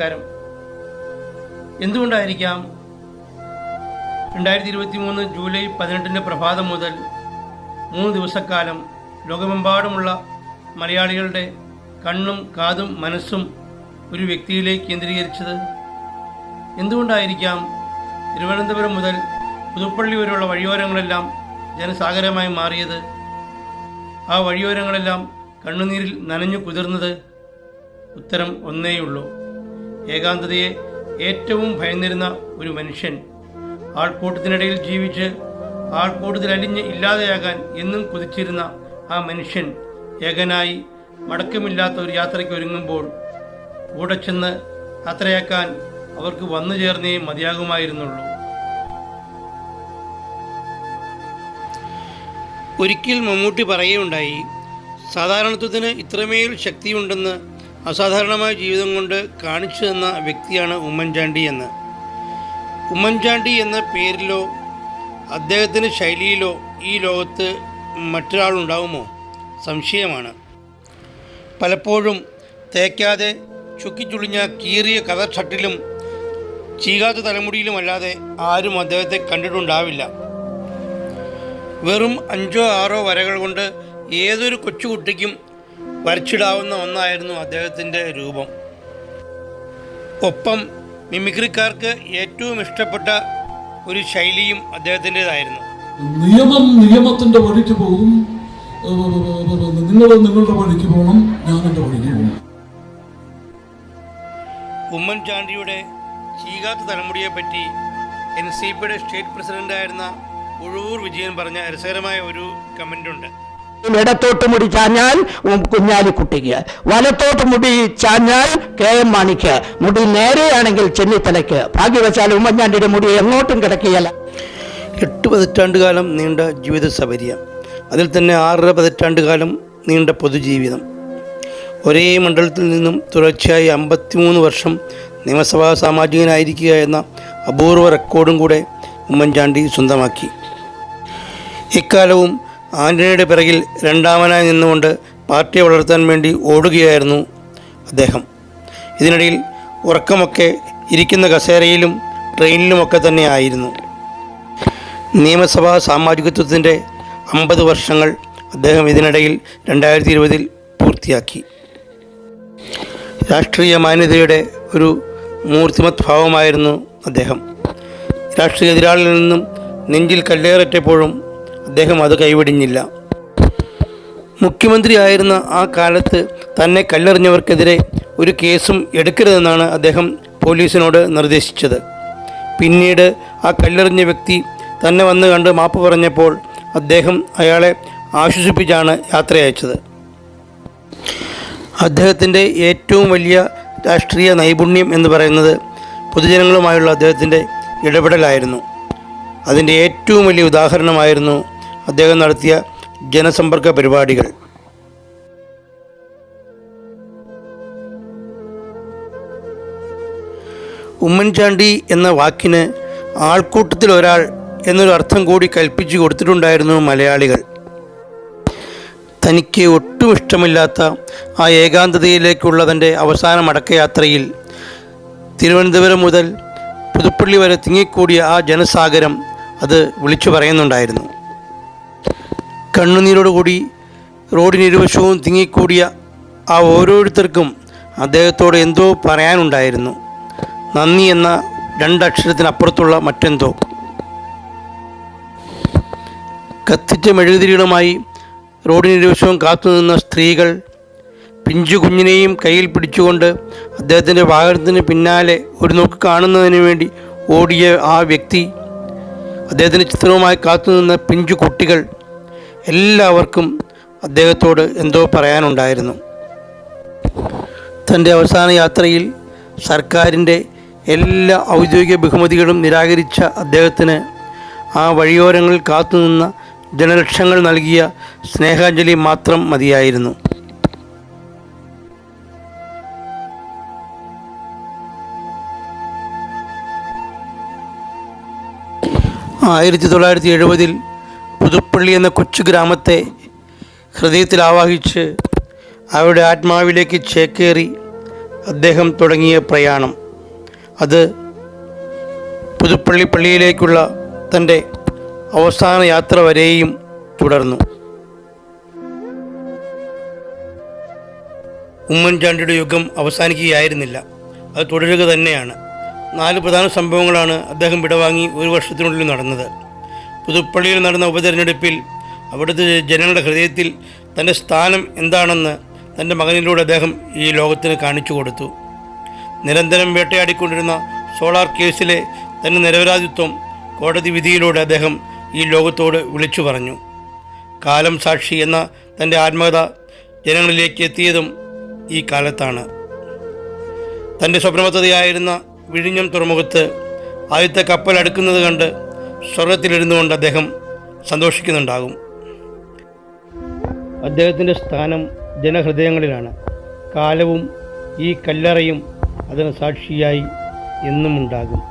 നമസ്കാരം എന്തുകൊണ്ടായിരിക്കാം രണ്ടായിരത്തി ഇരുപത്തി മൂന്ന് ജൂലൈ പതിനെട്ടിന്റെ പ്രഭാതം മുതൽ മൂന്ന് ദിവസക്കാലം ലോകമെമ്പാടുമുള്ള മലയാളികളുടെ കണ്ണും കാതും മനസ്സും ഒരു വ്യക്തിയിലേക്ക് കേന്ദ്രീകരിച്ചത്? എന്തുകൊണ്ടായിരിക്കാം തിരുവനന്തപുരം മുതൽ പുതുപ്പള്ളി വരെയുള്ള വഴിയോരങ്ങളെല്ലാം ജനസാഗരമായി മാറിയത്? ആ വഴിയോരങ്ങളെല്ലാം കണ്ണുനീരിൽ നനഞ്ഞു കുതിർന്നത് ഉത്തരം ഒന്നേയുള്ളൂ. ഏകാന്തതയെ ഏറ്റവും ഭയന്നിരുന്ന ഒരു മനുഷ്യൻ. ആൾക്കൂട്ടത്തിനിടയിൽ ജീവിച്ച് ആൾക്കൂട്ടത്തിൽ അലിഞ്ഞ് ഇല്ലാതെയാകാൻ എന്നും കൊതിച്ചിരുന്ന ആ മനുഷ്യൻ ഏകനായി മടക്കമില്ലാത്ത ഒരു യാത്രയ്ക്ക് ഒരുങ്ങുമ്പോൾ കൂടെ ചെന്ന് യാത്രയാക്കാൻ അവർക്ക് വന്നു ചേർന്നേ മതിയാകുമായിരുന്നുള്ളൂ. ഒരിക്കൽ മമ്മൂട്ടി പറയുകയുണ്ടായി സാധാരണത്വത്തിന് ഇത്രമേൽ ശക്തിയുണ്ടെന്ന് അസാധാരണമായ ജീവിതം കൊണ്ട് കാണിച്ചു തന്ന വ്യക്തിയാണ് ഉമ്മൻചാണ്ടി എന്ന്. ഉമ്മൻചാണ്ടി എന്ന പേരിലോ അദ്ദേഹത്തിന്റെ ശൈലിയിലോ ഈ ലോകത്ത് മറ്റൊരാളുണ്ടാവുമോ? സംശയമാണ്. പലപ്പോഴും തേക്കാതെ ചുക്കിച്ചുളിഞ്ഞ കീറിയ കഥ ഷട്ടിലും ചീകാത്ത തലമുടിയിലുമല്ലാതെ ആരും അദ്ദേഹത്തെ കണ്ടിട്ടുണ്ടാവില്ല. വെറും അഞ്ചോ ആറോ വരകൾ കൊണ്ട് ഏതൊരു കൊച്ചുകുട്ടിക്കും വരച്ചിടാവുന്ന ഒന്നായിരുന്നു അദ്ദേഹത്തിന്റെ രൂപം. ഒപ്പം മിമിക്രിക്കാർക്ക് ഏറ്റവും ഇഷ്ടപ്പെട്ട ഒരു ശൈലിയും അദ്ദേഹത്തിന്റെതായിരുന്നു. നിയമം നിയമത്തിന്റെ വഴിക്ക് പോകും. നിങ്ങൾ നിങ്ങളുടെ വഴിക്ക് പോകണം. ഞാൻ എന്റെ വഴിക്ക് പോകണം. ഉമ്മൻചാണ്ടിയുടെ ചീകാത്ത തലമുടിയെപ്പറ്റി എൻ സി പിയുടെ സ്റ്റേറ്റ് പ്രസിഡന്റായിരുന്ന ഉഴൂർ വിജയൻ പറഞ്ഞ രസകരമായ ഒരു കമന്റുണ്ട്. ഇടത്തോട്ട് മുടി ചാഞ്ഞാൽ കുഞ്ഞാലിക്കുട്ടിക്ക് വലത്തോട്ട് മുടി ചാഞ്ഞാൽ കെ എം മാണിക്ക്. മുടി നേരെയാണെങ്കിൽ ചെന്നിത്തലയ്ക്ക്. ഭാഗ്യവശാൽ ഉമ്മൻചാണ്ടിയുടെ മുടി എങ്ങോട്ടും കിടക്കുകയല്ല. എട്ട് പതിറ്റാണ്ട് കാലം നീണ്ട ജീവിത സബരിയ അതിൽ തന്നെ ആറര പതിറ്റാണ്ട് കാലം നീണ്ട പൊതുജീവിതം. ഒരേ മണ്ഡലത്തിൽ നിന്നും തുടർച്ചയായി അമ്പത്തിമൂന്ന് വർഷം നിയമസഭാ സാമാജികനായിരിക്കുക എന്ന അപൂർവ റെക്കോർഡും കൂടെ ഉമ്മൻചാണ്ടി സ്വന്തമാക്കി. ഇക്കാലവും ആന്റണിയുടെ പിറകിൽ രണ്ടാമനായി നിന്നുകൊണ്ട് പാർട്ടിയെ വളർത്താൻ വേണ്ടി ഓടുകയായിരുന്നു അദ്ദേഹം. ഇതിനിടയിൽ ഉറക്കമൊക്കെ ഇരിക്കുന്ന കസേരയിലും ട്രെയിനിലുമൊക്കെ തന്നെ ആയിരുന്നു. നിയമസഭാ സാമാജികത്വത്തിന്റെ അമ്പത് വർഷങ്ങൾ അദ്ദേഹം ഇതിനിടയിൽ രണ്ടായിരത്തി ഇരുപതിൽ പൂർത്തിയാക്കി. രാഷ്ട്രീയ മാന്യതയുടെ ഒരു മൂർത്തിമത് ഭാവമായിരുന്നു അദ്ദേഹം. രാഷ്ട്രീയ എതിരാളിൽ നിന്നും നെഞ്ചിൽ കല്ലേററ്റപ്പോഴും അദ്ദേഹം അത് കൈവെടിഞ്ഞില്ല. മുഖ്യമന്ത്രിയായിരുന്ന ആ കാലത്ത് തന്നെ കല്ലെറിഞ്ഞവർക്കെതിരെ ഒരു കേസും എടുക്കരുതെന്നാണ് അദ്ദേഹം പോലീസിനോട് നിർദ്ദേശിച്ചത്. പിന്നീട് ആ കല്ലെറിഞ്ഞ വ്യക്തി തന്നെ വന്ന് കണ്ട് മാപ്പ് പറഞ്ഞപ്പോൾ അദ്ദേഹം അയാളെ ആശ്വസിപ്പിച്ചാണ് യാത്ര അയച്ചത്. അദ്ദേഹത്തിന്റെ ഏറ്റവും വലിയ രാഷ്ട്രീയ നൈപുണ്യം എന്ന് പറയുന്നത് പൊതുജനങ്ങളുമായുള്ള അദ്ദേഹത്തിന്റെ ഇടപെടലായിരുന്നു. അതിന്റെ ഏറ്റവും വലിയ ഉദാഹരണമായിരുന്നു അദ്ദേഹം നടത്തിയ ജനസമ്പർക്ക പരിപാടികൾ. ഉമ്മൻചാണ്ടി എന്ന വാക്കിന് ആൾക്കൂട്ടത്തിൽ ഒരാൾ എന്നൊരു അർത്ഥം കൂടി കൽപ്പിച്ചു കൊടുത്തിട്ടുണ്ടായിരുന്നു മലയാളികൾ. തനിക്ക് ഒട്ടും ഇഷ്ടമില്ലാത്ത ആ ഏകാന്തതയിലേക്കുള്ള തന്റെ അവസാന മടക്കയാത്രയിൽ തിരുവനന്തപുരം മുതൽ പുതുപ്പള്ളി വരെ തിങ്ങിക്കൂടിയ ആ ജനസാഗരം അത് വിളിച്ചു പറയുന്നുണ്ടായിരുന്നു. കണ്ണുനീരോടുകൂടി റോഡിനിരുവശവും തിങ്ങിക്കൂടിയ ആ ഓരോരുത്തർക്കും അദ്ദേഹത്തോട് എന്തോ പറയാനുണ്ടായിരുന്നു. നന്ദി എന്ന രണ്ടക്ഷരത്തിനപ്പുറത്തുള്ള മറ്റെന്തോ. കത്തിച്ച മെഴുകുതിരികളുമായി റോഡിനിരുവശവും കാത്തുനിന്ന സ്ത്രീകൾ പിഞ്ചു കുഞ്ഞിനെയും കയ്യിൽ പിടിച്ചുകൊണ്ട് അദ്ദേഹത്തിന്റെ വാഹനത്തിന് പിന്നാലെ ഒരു നോക്ക് കാണുന്നതിന് വേണ്ടി ഓടിയ ആ വ്യക്തി അദ്ദേഹത്തിന്റെ ചിത്രവുമായി കാത്തുനിന്ന പിഞ്ചു കുട്ടികൾ എല്ലാവർക്കും അദ്ദേഹത്തോട് എന്തോ പറയാനുണ്ടായിരുന്നു. തന്റെ അവസാന യാത്രയിൽ സർക്കാരിന്റെ എല്ലാ ഔദ്യോഗിക ബഹുമതികളും നിരാകരിച്ച അദ്ദേഹത്തിന് ആ വഴിയോരങ്ങളിൽ കാത്തുനിന്ന ജനലക്ഷങ്ങൾ നൽകിയ സ്നേഹാഞ്ജലി മാത്രം മതിയായിരുന്നു. ആയിരത്തി തൊള്ളായിരത്തി എഴുപതിൽ പുതുപ്പള്ളി എന്ന കൊച്ചു ഗ്രാമത്തെ ഹൃദയത്തിൽ ആവാഹിച്ച് അവരുടെ ആത്മാവിലേക്ക് ചേക്കേറി അദ്ദേഹം തുടങ്ങിയ പ്രയാണം. അത് പുതുപ്പള്ളി പള്ളിയിലേക്കുള്ള തന്റെ അവസാന യാത്ര വരെയും തുടർന്നു. ഉമ്മൻചാണ്ടിയുടെ യുഗം അവസാനിക്കുകയായിരുന്നില്ല. അത് തുടരുക തന്നെയാണ്. നാല് പ്രധാന സംഭവങ്ങളാണ് അദ്ദേഹം വിടവാങ്ങി ഒരു വർഷത്തിനുള്ളിൽ നടന്നത്. പുതുപ്പള്ളിയിൽ നടന്ന ഉപതെരഞ്ഞെടുപ്പിൽ അവിടുത്തെ ജനങ്ങളുടെ ഹൃദയത്തിൽ തന്റെ സ്ഥാനം എന്താണെന്ന് തന്റെ മകനിലൂടെ അദ്ദേഹം ഈ ലോകത്തിന് കാണിച്ചു കൊടുത്തു. നിരന്തരം വേട്ടയാടിക്കൊണ്ടിരുന്ന സോളാർ കേസിലെ തന്റെ നിരപരാധിത്വം കോടതി വിധിയിലൂടെ അദ്ദേഹം ഈ ലോകത്തോട് വിളിച്ചു പറഞ്ഞു. കാലം സാക്ഷി എന്ന തന്റെ ആത്മകഥ ജനങ്ങളിലേക്ക് എത്തിയതും ഈ കാലത്താണ്. തന്റെ സ്വപ്നപദ്ധതിയായിരുന്ന വിഴിഞ്ഞം തുറമുഖത്ത് ആദ്യത്തെ കപ്പൽ അടുക്കുന്നത് കണ്ട് സ്വർഗത്തിലിരുന്നു കൊണ്ട് അദ്ദേഹം സന്തോഷിക്കുന്നുണ്ടാകും. അദ്ദേഹത്തിന്റെ സ്ഥാനം ജനഹൃദയങ്ങളിലാണ്. കാലവും ഈ കല്ലറയും അതിന് സാക്ഷിയായി എന്നും ഉണ്ടാകും